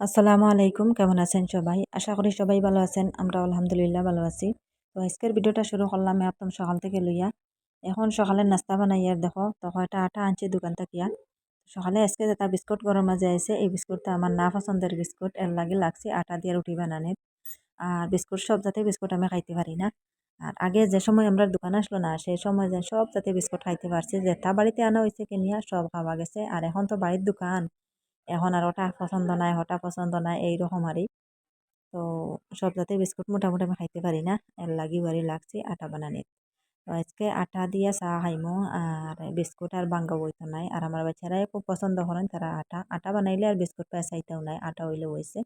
আসসালামু আলাইকুম, কেমন আছেন সবাই? আশা করি সবাই ভালো আছেন আমরা আলহামদুলিল্লাহ ভালো আছি। তো আজকের ভিডিওটা শুরু করলাম একদম সকাল থেকে লইয়া। এখন সকালে নাস্তা বানাই আর দেখো, তখন একটা আটা আনছি, দোকান থাকিয়া সকালে আজকে যেটা বিস্কুট গরম মাঝে আছে এই বিস্কুটটা আমার না পছন্দের বিস্কুট, এর লাগে লাগছে আটা দিয়ে রুটি বানানোর। আর বিস্কুট সব জাতীয় বিস্কুট আমি খাইতে পারি না। আর আগে যে সময় আমরা দোকান আসলো না, সেই সময় যে সব জাতীয় বিস্কুট খাইতে পারছি, যেটা বাড়িতে আনা হয়েছে কিনিয়া সব খাওয়া গেছে। আর এখন তো বাড়ির দোকান এখন আর ওটা পছন্দ নাই, ওটা পছন্দ নাই, এইরকম আরই। তো সব জাতের বিস্কুট মোটামুটি আমি খাইতে পারি না, এর লাগি বাড়ি লাগছে, আটা বানানির। তো আজকে আটা দিয়ে চা খাইমো, আর বিস্কুট আর বাঙ্গা বইতো নাই। আর আমার বাচ্চারাই খুব পছন্দ করেন, তারা আটা আটা বানাইলে আর বিস্কুট পায় চাইতেও নাই, আটা হইলে হয়েছে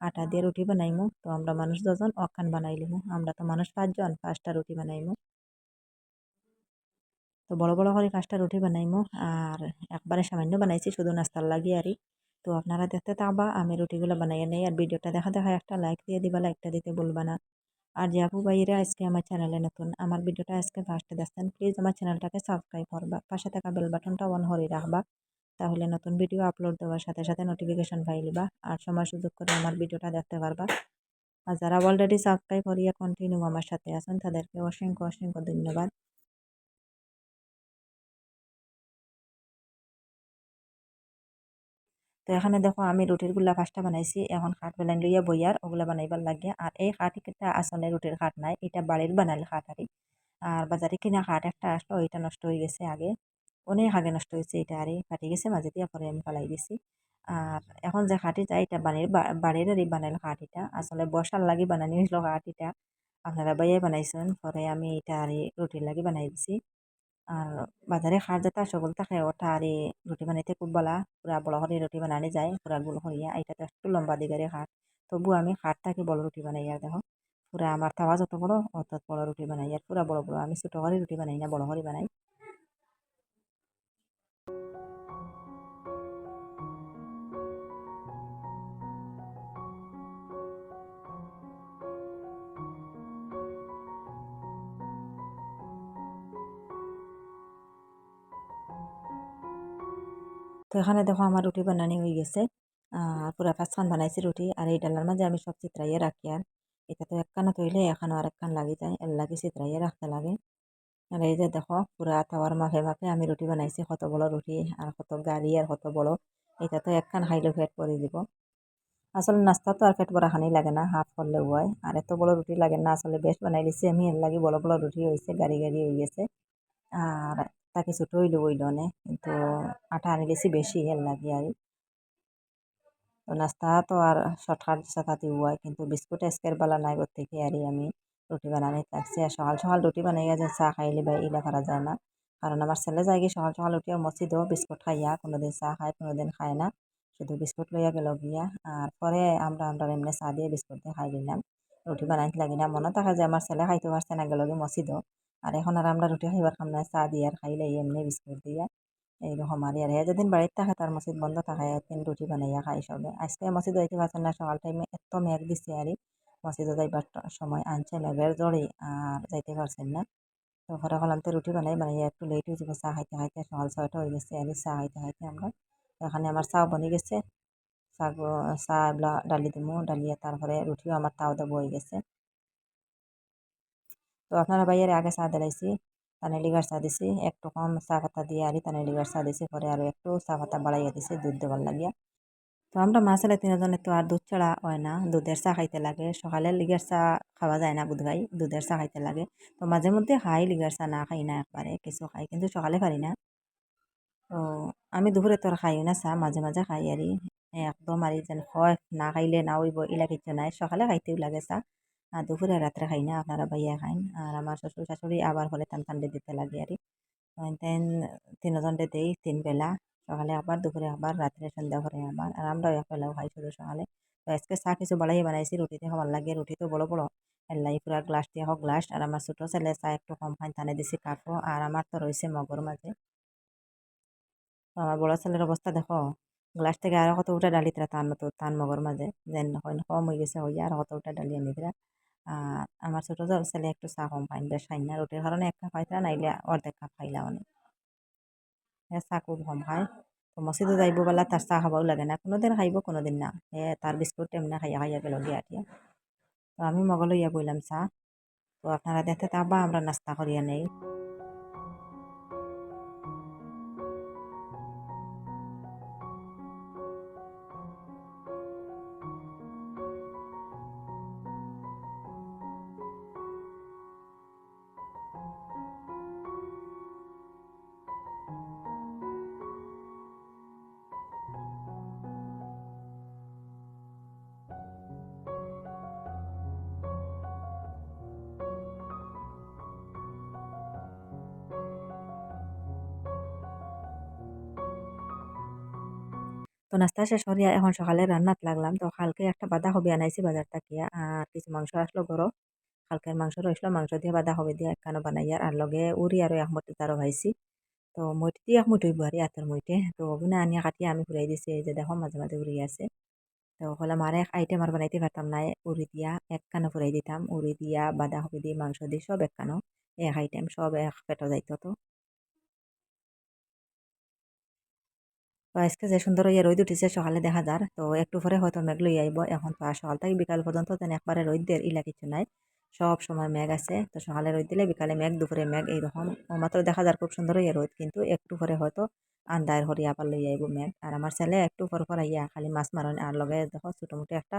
আটা দিয়ে রুটি বানাইমু, তো আমরা মানুষ দুজন অখান বানাইলিমু আমরা তো মানুষ পাঁচজন, পাঁচটা রুটি বানাইমু। তো বড় বড় করে পাঁচটা রুটি বানাইমু, আর একবারে সামান্য বানাইছি, শুধু নাস্তার লাগি আরই। তো আপনারা দেখতে থাকবা, আমি রুটিগুলো বানাইয়ে নেই। আর ভিডিওটা দেখা দেখা একটা লাইক দিয়ে দিবা লাইকটা দিতে বলবা না। আর যে আপু ভাইরা আজকে আমার চ্যানেলে নতুন, আমার ভিডিওটা আজকে ফার্স্টে দেখছেন প্লিজ আমার চ্যানেলটাকে সাবস্ক্রাইব করবা। পাশে থাকা বেল বাটনটা অন করে রাখবা। তাহলে নতুন ভিডিও আপলোড দেওয়ার সাথে সাথে নোটিফিকেশন পাইলিবা আর সময় সুযোগ করে আমার ভিডিওটা দেখতে পারবা। আর যারা অলরেডি সাবস্ক্রাইব করিয়া কন্টিনিউ আমার সাথে আছেন, তাদেরকে অসংখ্য অসংখ্য ধন্যবাদ। তো এখানে দেখো আমি রুটিরগুলা পাঁচটা বানাইছি। এখন খাট বেলাইন লইয়া বইয়ার ওগুলা বানাইবার লাগে আর এই খাটটা আসলে রুটির খাট নাই, এটা বাড়ির বানাইল খাট আর আর বাজারে কিনা খাট একটা আসলো, ওইটা নষ্ট হয়ে গেছে আগে। অনেক আগে নষ্ট হয়েছে এটা আরে ফাটি গেছে মাঝে দিয়ে, পরে আমি পালাই দিছি। আর এখন যে খাটি যায় এটা বানির বাড়ির আর বানাইল খাট এটা। আসলে বসার লাগে বানানি হয়েছিল খাট এটা। আপনারা বাইয়ে বানাইছেন, পরে আমি এটা আর রুটির লাগে বানাই দিছি। আর বাজারে খার যেটা সকল থাকে ওটা আর রুটি বানাইতে খুব বলা? পুরা বড় করে রুটি বানানি যায় পুরা গোল করিয়া এটা তো একটু লম্বা দিগারে খাট তবু আমি খার থাকি বড় রুটি বানাই আর দেখো পুরা আমার তাওয়া যত বড় অত বড় রুটি বানাই। আর পুরা বড় বড় আমি ছোটো করে রুটি বানাই না বড় করে বানাই। তো এখানে দেখো আমার রুটি বানানি হয়ে গেছে। পুরা পাঁচখান বানাইছি রুটি। আর এই ডালার মাঝে আমি সব চিত্রাইয়ে রাখি আর। এটা তো একখানা তৈলে এখানে আর একখান লাগি যায়। এর লাগে চিত্রাইয়ে রাখতে লাগে। আর এই যে দেখো, পুরা তাওয়ার মাফে মাফে আমি রুটি বানাইছি, কত বড় রুটি আর কত গাড়ি আর কত বড়। এটা তো একখান খাইলে ফেট করে দিব। আসলে নাস্তা তো আর ফেট ভরা খানি লাগে না, হাফ করলে হয় আর এত বড় রুটি লাগে না, আসলে বেশ বানাই দিছি আমি। এর লাগে বড় বড় রুটি হয়েছে গাড়ি গাড়ি হয়ে গেছে। আর তাকে ছোটো হইল হইল নে কিন্তু আটা আনি গেছি বেশি, হেল লাগে আর নাস্তা তো আর শর্টকাট সাথাতে হয় কিন্তু বিস্কুট এসকের বালা নাই করতে থেকে আর আমি রুটি বানানি লাগছে। আর সকাল সকাল রুটি বানাই গেছে, চা খাইলে বা ইলা করা যায় না। কারণ আমার ছেলে যায় গিয়ে সকাল সকাল উঠিয়া মসজিদও বিস্কুট খাইয়া, কোনোদিন চা খায়, কোনোদিন খায় না। শুধু বিস্কুট লইয়া গেল গিয়া। আর পরে আমরা আমরা এমনি চা দিয়ে বিস্কুট দিয়ে খাই দিলাম রুটি বানাইতে লাগি না মনে থাকে যে আমার ছেলে খাইতে পারছে না, গেল গিয়ে মসজিদও আর এখন আর আমরা রুটি খাইবার খাম না চা দিয়ে আর খাইলে এমনি বিস্কুট দিয়া এইরকম আর আর যেদিন বাড়িতে থাকে তার মসজিদ বন্ধ থাকে, একদিন রুটি বানাইয়া খাই সবে। আজকে মসজিদ যাইতে পারছেন না, সকাল টাইমে এত মেঘ দিচ্ছে আর। মসজিদে যাইবার সময় আনছে মেঘের জড়ে আর যাইতে পারছেন না। তো ঘরে হলাম তো রুটি বানাই, বানাইয়া একটু লেট হয়ে যাবে চা খাইতে খাইতে সকাল ছয়টা হয়ে গেছে আর, চা খাইতে খাইতে আমরা। এখানে আমার চাও বনে গেছে চা চা এগুলা ডালি দিমু, ডালিয়ে তারপরে রুটিও আমার তাও দেবো হয়ে গেছে। তো আপনারা বাইরে আগে চা দিলাইছি, তানে লিগার চা দিছি, একটু কম চা পাতা দিয়ে আরি তানে লিগার চা দিছি, পরে আরও একটু চা পাতা বাড়াইয়া দিছি, দুধ দেওয়ার লাগিয়া। তো আমরা মা ছেলে তিনজনে তো আর দুধ ছাড়া হয় না, দুধের চা খাইতে লাগে, সকালে লিগার চা খাওয়া যায় না বুধ গাই দুধের চা খাইতে লাগে। তো মাঝে মধ্যে খাই লিগার চা না খাই না একবারে, কিছু খাই, কিন্তু সকালে পারি না। তো আমি দুপুরে তো আর খাইও না চা, মাঝে মাঝে খাই আরি একদম আর যেন হয় না খাইলে না হইব ইলা কিছু নাই, সকালে খাইতেও লাগে চা। আর দুপুরে রাত্রে খাই না, আপনারা বাইয়া খাইন আর আমার শ্বশুর শাশুড়ি আবার হলে টান টানডে দিতে লাগে আর তেন তিনজনটে দেই, তিন বেলা। সকালে আবার, দুপুরে আবার, রাত্রে সন্ধ্যা করে আবার। আর আমরাও এক বেলাও খাই শুধু সকালে। তো আজকে চা কিছু বাড়াই বানাইছি রুটিতে খাবার লাগে। রুটি তো বড় বড়। এলাই পুরা গ্লাস দিয়ে হোক গ্লাস। আর আমার ছোটো ছেলে চা একটু কম খাই টানে দিছি কাপড় আর আমার তো রয়েছে মগর মাঝে। আমার বড় ছেলের অবস্থা দেখো। গ্লাস থেকে আর কত উঠা ডালি তারা তার মতো তার মগর মাঝে। যেন কম হয়ে গেছে হইয়া আর কত উঠা ডালি আনি আমার ছোটো ছেলে একটু চা কম পাইন বেশ খাই না, রুটির কারণে এক কাপ খাইতে নাইলে অর্ধেক কাপ খাইলা অনেক চা খুব কম খায়। তো মসজিদে যাইব বেলা তার চা খাবাও লাগে না, কোনোদিন খাইব, কোনোদিন না। এ, তার বিস্কুট এমনি খাইয়া খাইয়া গেল দিয়া আটিয়া। তো আমি মগল ইয়া বইলাম চা। তো আপনারা দেখতে তাবা আমরা নাস্তা করিয়া নেই। তো নাস্তা শেষ করিয়া এখন সকালে রান্নাত লাগলাম। তো কালকে একটা বাঁধাকপি আনাইছি বাজার থাকিয়া আর কিছু মাংস আসলো গরো কালকের মাংস রইসলো, মাংস দিয়ে বাঁধাকপি দিয়ে একখানো বানাইয়ার আর লগে উড়ি আর এক মুঠি তারও ভাইছি তো মইটি দিয়ে এক মুঠি বুয়ারি আতর মইটে। তো ওগুলো আনিয়া কাটিয়ে আমি ঘুরাই দিছি যে দেখো মাঝে মাঝে উড়ি আছে। তো হলাম আর এক আইটেম আর বানাইতে পারতাম না উড়ি দিয়া একখানো ফুরাই দিতাম। উড়ি দিয়া বাঁধাকপি দিয়ে মাংস দিয়ে সব একখানো, এক আইটেম সব এক পেটো যাইতো তো। তো আজকে যে সুন্দর ইয়ে রোদ উঠিছে সকালে দেখা যার। তো একটু পরে হয়তো মেঘ লই আইব এখন তো সকাল থেকে বিকাল পর্যন্ত তেন একবারে রোদ দের ইলা কিছু নাই। সব সময় মেঘ আছে, তো সকালে রোদ দিলে বিকালে মেঘ, দুপুরে মেঘ এইরকম। মাত্র দেখা যার খুব সুন্দর ইয়ে রোদ, কিন্তু একটু পরে হয়তো আন্দার হরি আবার লই আইব মেঘ। আর আমার ছেলে একটু পর পর আইয়া খালি মাছ মারন আর লগে দেখো মোটো একটা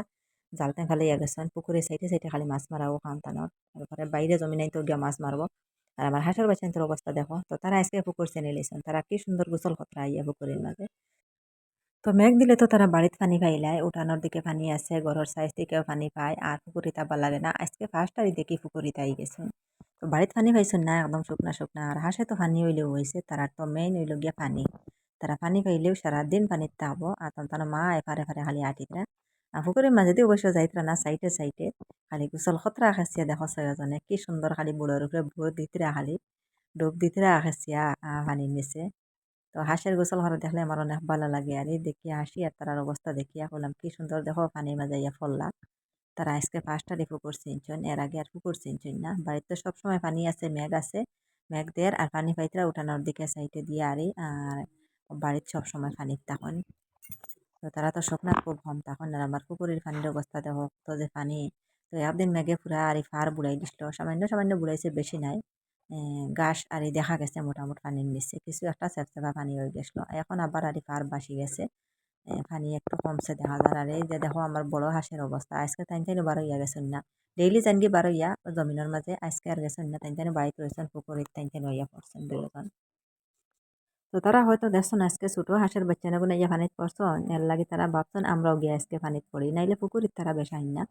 জালতেন খালি ইয়া গেছেন, পুকুরের সাইডে সাইডে খালি মাছ মারাও খান তানোর। তারপরে বাইরে জমিনাই তো গিয়া মাছ মারবো। আর আমার হাঁসের বাচ্চাদের অবস্থা দেখো। তো তারা আজকে পুকুর চেনে লিছেন তারা কি সুন্দর গোসল খতরা আইয়া পুকুরের মাঝে। তো মেঘ দিলে তো তারা বাড়িতে পানি পাইলায় উঠানোর দিকে পানি আছে, ঘরের সাইজ দিকেও পানি পায়। আর পুকুরিতে আবার লাগে না। আজকে ফার্স্ট আর দেখি পুকুরিতে আই গেছেন তো বাড়িতে পানি পাইছেন না, একদম শুকনা শুকনা। আর হাঁসে তো পানি হইলেও হয়েছে তারা তো মেইন হইল গিয়া পানি। তারা পানি পাইলেও সারাদিন পানিতে থাকব আর তার মা এফারে এফারে খালি আটিতরা আর পুকুরের মাঝে দিয়ে অবশ্য যাইতরা না সাইডে সাইডে খালি গোসল খতরা খাসিয়া দেখো ছয়জনে। কি সুন্দর খালি বুড়োর উপরে বুড়ো দিতরা খালি ডুব দিতরা খাসিয়া পানির নিচে তো হাঁসের গোসল ঘরে দেখলে আমার অনেক ভালো লাগে আর দেখি হাসি আর তার অবস্থা দেখিয়া বললাম কি সুন্দর দেখো পানির মাঝে ইয়া ফললা। তারা আজকে পাঁচটারে পুকুর চিনছেন এর আগে আর পুকুর চিনছেন না। বাড়িতে সবসময় পানি আছে, মেঘ আছে। মেঘ দেয়ার আর পানি পাইতরা উঠানোর দিকে সাইডে দিয়ে আরই আর বাড়িতে সবসময় পানি তখন তো তারা তো স্বপ্নার খুব কম তখন আর আমার পুকুরের পানির অবস্থা দেখো তো যে পানি তো একদিন মেঘে পুরা আর ফার বুড়াই দিছিল। সামান্য সামান্য বুড়াইছে বেশি নাই। গাছ আর দেখা গেছে মোটামুটি পানির নিচে কিছু একটা চেপচেপা পানি হয়ে গেছিল। এখন আবার আর পার বাসি গেছে। পানি একটু কমছে দেখা যায়। আর এই যে দেখো আমার বড় হাঁসের অবস্থা। আজকে তাই তাই বারো ইয়া গেছেন না। ডেইলি জানগি বারো ইয়া? জমিনের মাঝে আজকে আর গেছেন না। তাই তাই বাড়িতে রয়েছেন পুকুরিত তাই তাই ইয়া পড়ছেন দুজন তো তারা হয়তো দেখছেন আজকে ছোটো হাঁসের বাচ্চা নেব ইয়া পানিত পড়ছো, এর লাগে তারা ভাবছেন, আমরাও গিয়ে আজকে পানিত পড়ি। নাইলে পুকুরিত তারা বেশ আইন না।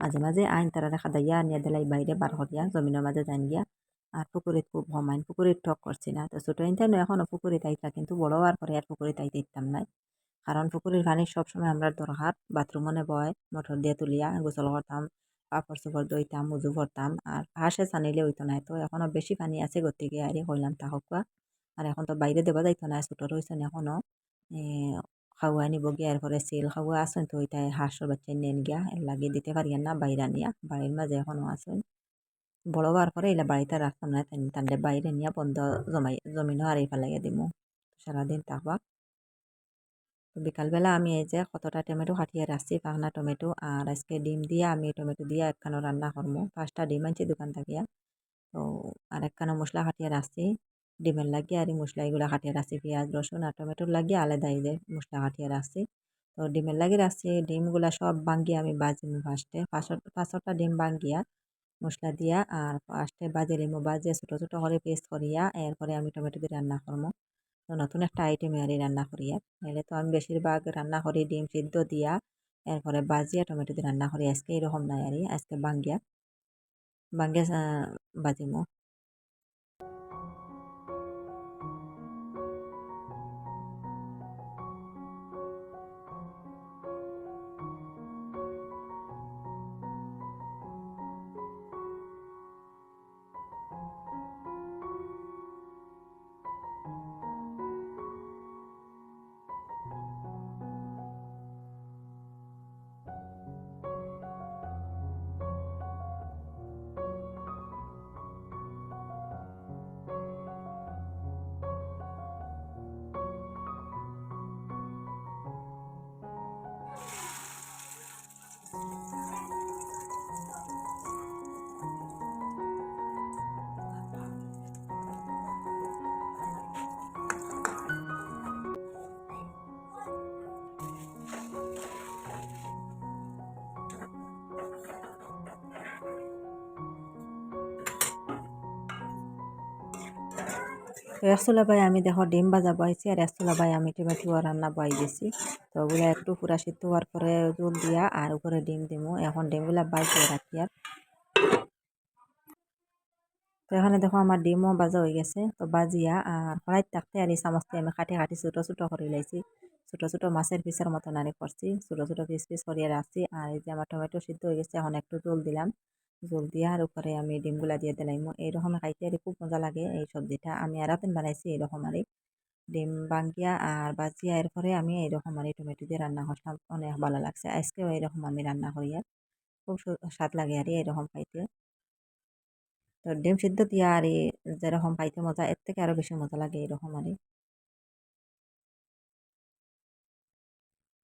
মাঝে মাঝে আইন তারা দেখা দাইয়া নিয়ে দিলাই, বাইরে বার করিয়া জমিনের মাঝে যান গিয়া, আর পুকুরিত খুব হমাইন পুকুরিত ঠক করছি না। তো ছোটো ইনটাই এখনও পুকুরিত আইতা, কিন্তু বড় হওয়ার পরে আর পুকুরিত আইতে ইতাম নাই। কারণ পুকুরের পানি সবসময় আমরা দরকার, বাথরুমনে বয়, মোটর দিয়ে তুলিয়া গোসল করতাম কাপড় চোপড় দইতাম উজু করতাম, আর হাঁসে চানিলে হইতো না। তো এখনও বেশি পানি আছে গতিকে আরে হইলাম তাহকুয়া আর এখন তো বাইরে দেবা যাইতো না, ছোটো রয়েছেন এখনও খাওয়া নিব গিয়া, এরপরে সিল খাওয়া আসেন তো, ওইটাই হাঁসের বাচ্চা নেন গিয়া লাগিয়ে দিতে পারি না বাইরে নিয়া, বাড়ির মাঝে এখনও আসেন বড় হওয়ার পরে এলা বাড়িতে রাখতাম না তাহলে বাইরে নিয়ে বন্ধ জমাই, জমিনও আর এই ফেলাইয়া দিব সারাদিন থাকবা বিকালবেলা আমি এই যে কতটা টমেটো কাটিয়ে রাখছি, পাখনা টমেটো আর আজকে ডিম দিয়ে আমি টমেটো দিয়ে একখানো রান্না করব পাঁচটা ডিম আনছি দোকান থাকিয়া তো আর একখানো মশলা কাটিয়ে রাখছি। ডিমের লাগিয়ে আর মশলা এগুলো কাটিয়ে রাখছি পেঁয়াজ, রসুন আর টমেটোর লাগিয়ে আলাদা এই যে মশলা কাটিয়ে রাখছি তো ডিমের লাগিয়ে রাখছি ডিমগুলা সব ভাঙ্গিয়ে আমি বাজিম ফার্স্টে পাঁচটা ডিম ভাঙ্গিয়া মশলা দিয়া আর ফার্স্টে বাজে লিমু বাজে ছোটো ছোটো করে পেস্ট করিয়া এরপরে আমি টমেটো দিয়ে রান্না করব তো নতুন একটা আইটেম আর রান্না করিয়া। নাহলে তো আমি বেশিরভাগ রান্না করি ডিম সিদ্ধ দিয়া, এরপরে বাজিয়া টমেটো দিয়ে রান্না করি। আজকে এরকম নাই আর আজকে বাঙ্গিয়া বাঙ্গিয়া বাজিমো। চুলা বাই আমি দেখো ডিম ভাজা বয়েছি আর চুলা বাই আমি টমেটো রান্না বয়ে দিয়েছি তো ওগুলো একটু পুরা সিদ্ধ হওয়ার পরে জল দিয়া আর উপরে ডিম দিমু। এখন ডিমগুলা বাইকে রাখি আর। তো এখানে দেখো আমার ডিমও বাজা হয়ে গেছে। তো বাজিয়া আর কড়াই থাকতে আর এই আমি কাটি কাটি ছোটো ছোটো করে লাইছি ছোটো ছোটো মাছের পিসের মতন আরে করছি। ছোটো ছোটো পিস পিস করিয়ে রাখছি। আর এই যে আমার টমেটো সিদ্ধ হয়ে গেছে, এখন একটু জল দিলাম। জল দিয়ে আর উপরে আমি ডিমগুলা দিয়ে দিলাম এইরকম খাইতে আর খুব মজা লাগে এই সবজিটা আমি আর বানাইছি এইরকম আর ডিম বাঙ্গিয়া আর বাজিয়া এরপরে আমি এইরকম আর টমেটো দিয়ে রান্না করলাম অনেক ভালো লাগছে আজকেও এইরকম আমি রান্না করি আর খুব স্বাদ লাগে আর এরকম খাইতে। তো ডিম সিদ্ধ দিয়া আর যেরকম খাইতে মজা এর থেকে আরও বেশি মজা লাগে এরকম আর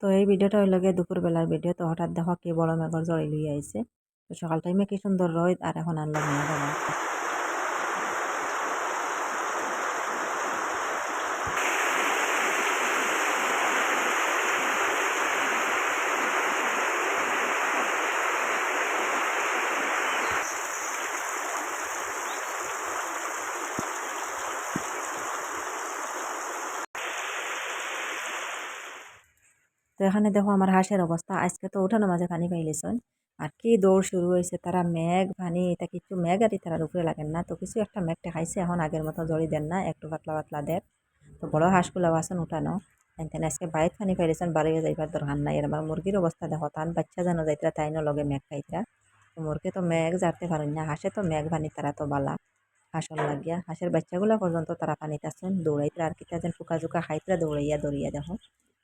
তো এই ভিডিওটা হইল গিয়ে দুপুরবেলার ভিডিও। তো হঠাৎ দেখো কি বড় মেঘর জড়ি লইয়া আইছে তো সকাল টাইমে কি সুন্দর রোদ, আর এখন আনলো মেঘ আমার তো এখানে দেখো আমার হাঁসের অবস্থা। আজকে তো উঠানো মাঝে পানি পাইলেছেন। আর কি দৌড় শুরু হয়েছে, তারা মেঘ, ভানি, এটা কিছু মেঘ আর তারার উপরে লাগেন না। তো কিছু একটা মেঘ খাইছে এখন আগের মতো জড়ি দেন না, একটু পাতলা পাতলা দেন। তো বড় হাঁসগুলো আসেন উঠানো। তেন আজকে বাড়িত পানি পাইলেছেন বাড়িয়ে যাইবার দরকার নাই। আর আমার মুরগির অবস্থা দেখো, তান বাচ্চা যেন যাইতরা, তাই ন লগে মেঘ খাইতরা। তো মুরগি তো মেঘ জারতে পারেন না, হাঁসে তো মেঘ, ভানি, তারা তো বালা। হাঁসল লাগিয়া, হাঁসের বাচ্চাগুলো পর্যন্ত তারা পানিতে আসুন দৌড়াইতরা আর কিতা যেন ফুকা জুকা খাইতরা, দৌড়াইয়া, দৌড়িয়া দেখো।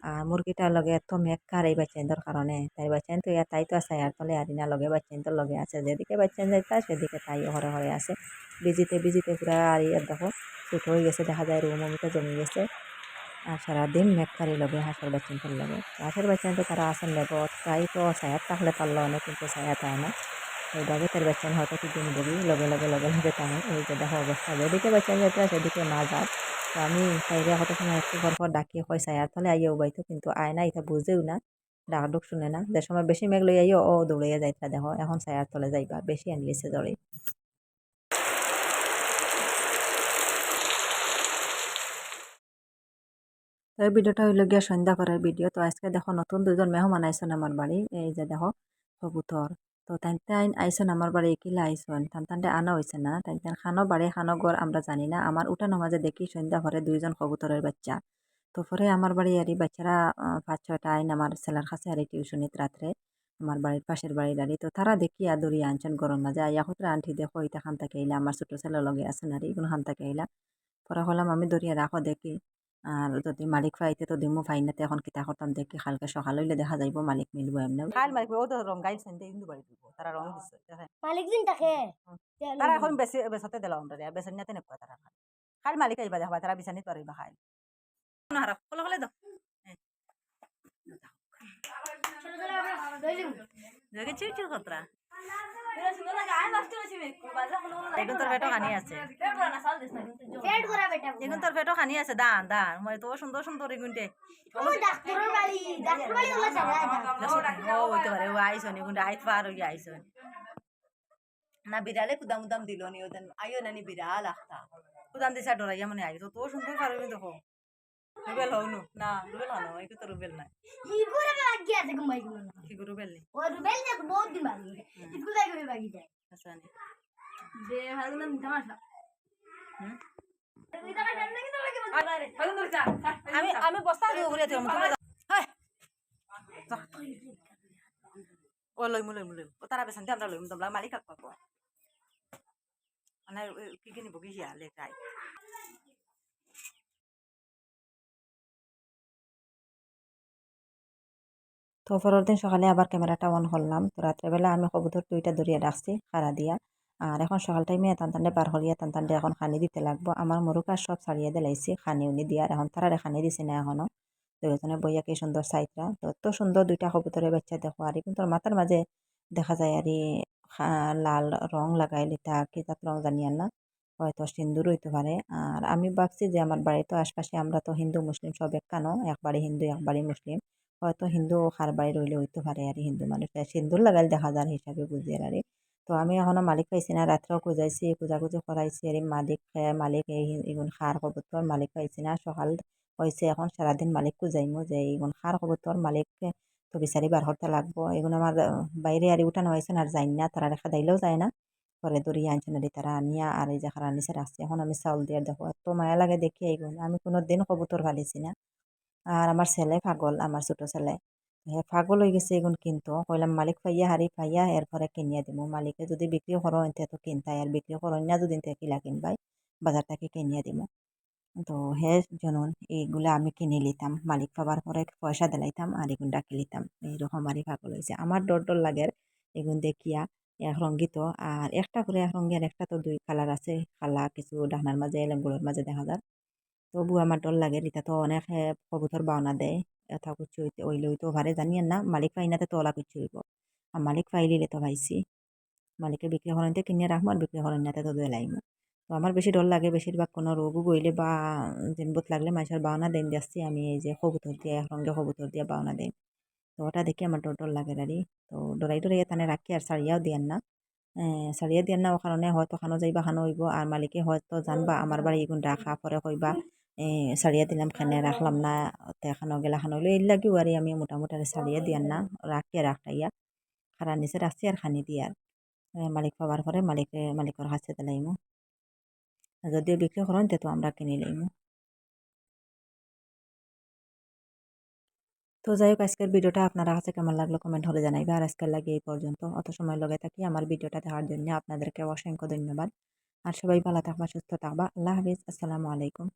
আর মুরগিটার লগে এত মেঘ কার এই বাচ্চাইন্দর কারণে তাই বাচ্চাইন তো তাই তো আছে, আর তলে আরিনা লগে বাচ্চাইন্দর লগে আছে। যেদিকে বাচ্চা বাচ্চাইন যাইতা সেদিকে তাই হরে হরে আছে। বিজিতে বিজিতে পুরা আর ইয়ার দেখো, ছোট হয়ে গেছে, দেখা যায় রুম অমিতে জমে গেছে। আর সারাদিন মেঘকারি লগে হাঁসের বাচ্চাইন্তর লগে। হাঁসের বাচ্চাইন তো তারা আসেন লেবত, তাই তো ছায়াত থাকলে পারল অনেক কিন্তু ছায়া তাই না। এইভাবে তার বাচ্চান হয়তো কি দিন বলি লগে লগে লগে লগে তাই এই যে দেখো অবস্থা, যেদিকে বাচ্চান যেতে সেদিকে মা যাত তো আমি তাইরে কত সময় একটু পর পর ডাকি কয় সায়ার তলে আইয়া উবাইতো কিন্তু আয় না এটা বুঝেও না। ডাক ডুক শুনে না, যে সময় বেশি মেঘ লই আইও ও দৌড়াইয়া যাইতা দেখো এখন সায়ার তলে যাইবা বেশি আনলিছে দৌড়ে তো এই ভিডিওটা হইল গিয়া সন্ধ্যা করার ভিডিও তো আজকে দেখো নতুন দুজন মেহমান আইসন আমার বাড়ি এই যে দেখো কবুতর তো তাই তাই আইসন আমার বাড়ি একিলা আইসন তান তানটে আনা হয়েছে না তাই তান খানো বাড়ি খানো ঘর আমরা জানি না আমার উঠানো মাঝে দেখি সন্ধ্যা ঘরে দুইজন কবুতরের বাচ্চা তো পরে আমার বাড়ি আর বাচ্চারা পাঁচ ছয়টা আইন আমার ছেলের কাছে আর টিউশনিত রাত্রে আমার বাড়ির পাশের বাড়ির দাঁড়ি তো তারা দেখি আদরিয়া আনছেন গরম মাঝে আইয়া হতরা আন্টি দেখো ইটা খান থেকে আমার ছোটো ছেলের লগে আছেন আর এগুলো খান থেকে আইলা পরে হলাম আমি দরিয়া রাখো দেখি আর যদি মালিক ফাইতে তো দিমু ফাইনাতে এখন কিতা করতাম দেখি কালকে সকাল হইলে দেখা যাইব মালিক মিলবো এমনি। কাল মালিক ও তো রং গাইল সেন্টে কিন্তু বাড়ি দিব তারা রং দিছে মালিক দিন থাকে তারা এখন বেশি বেসাতে দিলাম আমরা বেসন নিতে নেবা তারা কাল মালিক আইবা দেখবা তারা বিছানিত পারিবা খাইল না হারা কলে কল দাও দেখে চিউ চিউ কতরা এখন তোর পেটো খানি আছে। পেট করা বেটা এখন তোর পেটো খানি আছে দান দান মই তো সুন্দর সুন্দর এগুনটে ও ডাক্তারের বাড়ি ডাক্তার বাড়ি হলো জায়গা ও হইতে পারে ও আইসন এগুনটে আইত পার হইয়া আইসন না। বিড়ালে কুদাম উদাম দিল নি ওদের আইও নানি বিড়াল আখতা। কুদাম দিছা ডরাইয়া মানে আইতো তো সুন্দর পারবি দেখো। রুবেল হও নু? না রুবেল হনো এই তো রুবেল নাই। ইগুরে বাকি আছে ঘুমাই ঘুমাই কি গো রুবেল নি? ও রুবেল না বহুত দিন বাকি স্কুল যাই করে বাকি যায়। হাসানি যে ভালো না তামাশা হুম? না আমি আমি বস্তা দিয়ে ঘুরে দিও তুমি ও লইমু লইমু লইমু ও তারা বেসান্তি আমরা লইমু তোমরা মালিক কাক কি কিনি বগি হিয়া লেখাই তো পরের দিন সকালে আবার ক্যামেরাটা অন করলাম। তো রাত্রেবেলা আমি কবুতর দুইটা ধরিয়া রাখছি, খাড়া দিয়া। আর এখন সকাল টাইমে টান টানডে বার হলিয়া টান টানডে এখন খানি দিতে লাগবো। আমার মুরুকা সব ছাড়িয়ে দিলাইছি, খানি উনি দিয়ে। আর এখন তারা খানি দিছে না এখনও। দুজনে বইয়া কি সুন্দর সাইটরা তো এত সুন্দর দুইটা কবুতরের বাচ্চা দেখো। আর কিন্তু মাথার মাঝে দেখা যায় আর লাল রং লাগাই লিতা কি তাত রং জানিয়ার না। হয়তো সিন্দুর হইতে পারে। আর আমি ভাবছি যে আমার বাড়ি তো আশপাশে আমরা তো হিন্দু, মুসলিম সব এক বাড়ি হিন্দু এক বাড়ি মুসলিম। হয়তো হিন্দু খার বাড়ি রইলে হইতে পারে, আর হিন্দু মানুষ সিন্দুর লাগাইলে দেখা যার হিসাবে বুঝি, আর। তো আমি এখনও মালিক পাইছি না, রাত্রেও খুঁজাইছি, খোঁজাখুঁজি করাইছি, আর মালিক মালিক এই এগুন খার কবুতর মালিক পাইছি না, সকাল হয়েছে এখন সারাদিন মালিক খুঁজাইমু যে এগুন খার কবুতর মালিক তো বিচারি বার করতে লাগবো। এগুলো আমার বাইরে আর উঠানো হয়েছে আর যাই না, তারা রেখা দিলেও যায় না। পরে দড়িয়ে আনছে না তারা আনিয়া, আর এই যে খারা নিচে রাখছে এখন আমি চাউল দিয়ে দেখো, এত মায়া লাগে দেখি এগুলো আমি কোনো দিন কবুতর ফালিছি না। আর আমার ছেলে পাগল, আমার ছোট ছেলে। হে পাগল হয়ে গেছে এগুন কিন্তু। কইলাম, মালিক পাইয়া হারি পাইয়া, এরপরে কিনিয়া দিব মালিকে যদি বিক্রি করো এতে তো কিনতাই। আর বিক্রি করো না, যদি কিলা কিনবাই, বাজার থেকে কিনিয়া দিব তো হে জনুন, এইগুলা আমি কিনে লিতাম। মালিক পাবার পরে পয়সা দিলাইতাম আর এগুন ডাকি লিতাম। এইরকম আরই পাগল হয়েছে আমার ডর ডর লাগে এগুন দেখিয়া এক রঙ্গিত আর একটা করে এক রঙ্গি আর একটা তো দুই কালার আছে। কালা কিছু ডাকনার মাঝে লেঙ্গুলোর মাঝে দেখা যায়। তবু আমার ডর লাগে রিতা তো অনেক কবুতর বাওনা দেয়। এটা কিছু হইতে ওইলে হইতে ভারে জানিয়েন না, মালিক পাইনাতে তো ওলা কিছু হইব। আর মালিক পাইলিলে তো পাইছি মালিকে বিক্রি করেনতে কিনে রাখব আর বিক্রি না তো দেলাইমু তো আমার বেশি ডর লাগে, বেশিরভাগ কোনো রোগ গইলে বা জিনবত লাগলে মানুষের বাওনা দেন যাচ্ছি আমি এই যে কবুতর দিয়ে রঙে কবুতর দিয়ে বাওনা দেন তো ওটা দেখে আমার ডর ডর লাগে রারি তো ডরাই ডরাই তানে রাখি, আর সারিয়াও দিয়ান না। সারিয়া দিয়ান না, ও কারণে হয়তো খানো যাইবা, খানো হইব। আর মালিকে হয়তো জানবা, আমার বাড়ি এগুন রাখা পরে কইবা। সারিয়া দিলাম, খানে রাখলাম না তে খানো গেলা খানো হইলে এই লাগিও আর আমি মোটামুটি সারিয়া দিয়ান না রাখিয়া রাখটাইয়া খারা নিচে রাখছি আর খানি দিয়ে আর মালিক পাবার পরে মালিকে মালিকের কাছে দিলাইমু যদিও বিক্রি করেন তো আমরা কিনে লইমু তো যাই হোক, আজকের ভিডিওটা আপনারা কাছে কেমন লাগল কমেন্ট হলে জানাইবে। আর আজকের লাগে এই পর্যন্ত। অত সময় লগে থাকি, আমার ভিডিওটা দেখার জন্য আপনাদেরকে অসংখ্য ধন্যবাদ। আর সবাই ভালো থাকবা, সুস্থ থাকবা। আল্লাহ হাফিজ, আসসালামু আলাইকুম।